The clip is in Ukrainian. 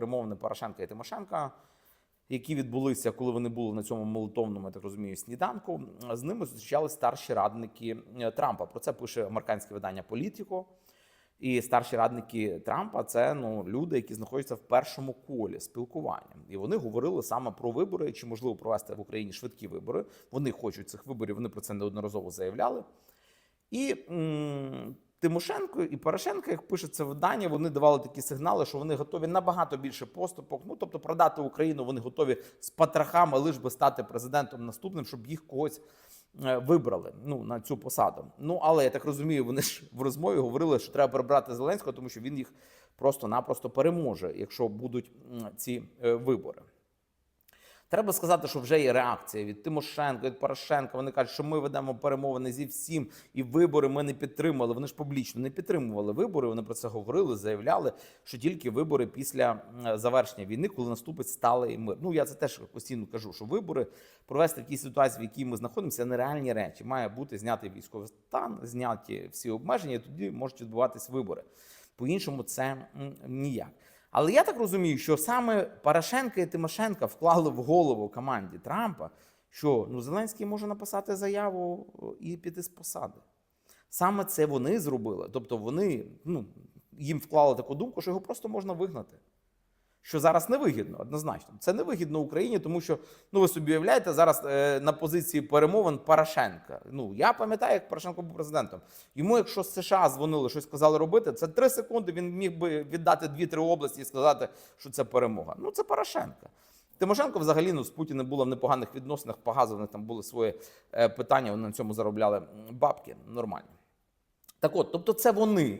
перемовини Порошенка і Тимошенка, які відбулися, коли вони були на цьому молитовному, я так розумію, сніданку. З ними зустрічались старші радники е, Трампа. Про це пише американське видання Політіко. І старші радники Трампа це ну люди, які знаходяться в першому колі спілкування, і вони говорили саме про вибори, чи можливо провести в Україні швидкі вибори. Вони хочуть цих виборів. Вони про це неодноразово заявляли. І Тимошенко і Порошенко, як пише це видання, вони давали такі сигнали, що вони готові набагато більше поступок. Ну тобто продати Україну вони готові з патрахами, лиш би стати президентом наступним, щоб їх когось е, вибрали ну на цю посаду. Ну але я так розумію, вони ж в розмові говорили, що треба прибрати Зеленського, тому що він їх просто-напросто переможе, якщо будуть ці е, вибори. Треба сказати, що вже є реакція від Тимошенко, від Порошенка. Вони кажуть, що ми ведемо перемовини зі всім, і вибори ми не підтримали. Вони ж публічно не підтримували вибори. Вони про це говорили, заявляли, що тільки вибори після завершення війни, коли наступить сталий мир. Ну я це теж постійно кажу, що вибори провести в тій ситуації, в якій ми знаходимося, нереальні речі. Має бути знятий військовий стан, зняті всі обмеження. і Тоді можуть відбуватись вибори. По-іншому це ніяк. Але я так розумію, що саме Порошенка і Тимошенка вклали в голову команді Трампа, що ну, Зеленський може написати заяву і піти з посади. Саме це вони зробили. Тобто вони ну, їм вклали таку думку, що його просто можна вигнати. Що зараз невигідно, однозначно. Це невигідно Україні, тому що ну ви собі уявляєте, зараз е, на позиції перемовин Порошенка. Ну я пам'ятаю, як Порошенко був президентом. Йому, якщо з США дзвонили, щось сказали робити, це три секунди. Він міг би віддати дві-три області і сказати, що це перемога. Ну це Порошенка. Тимошенко взагалі ну, з Путіним була в непоганих відносинах. По газу в там були свої е, питання. Вони на цьому заробляли бабки нормально. Так от, тобто, це вони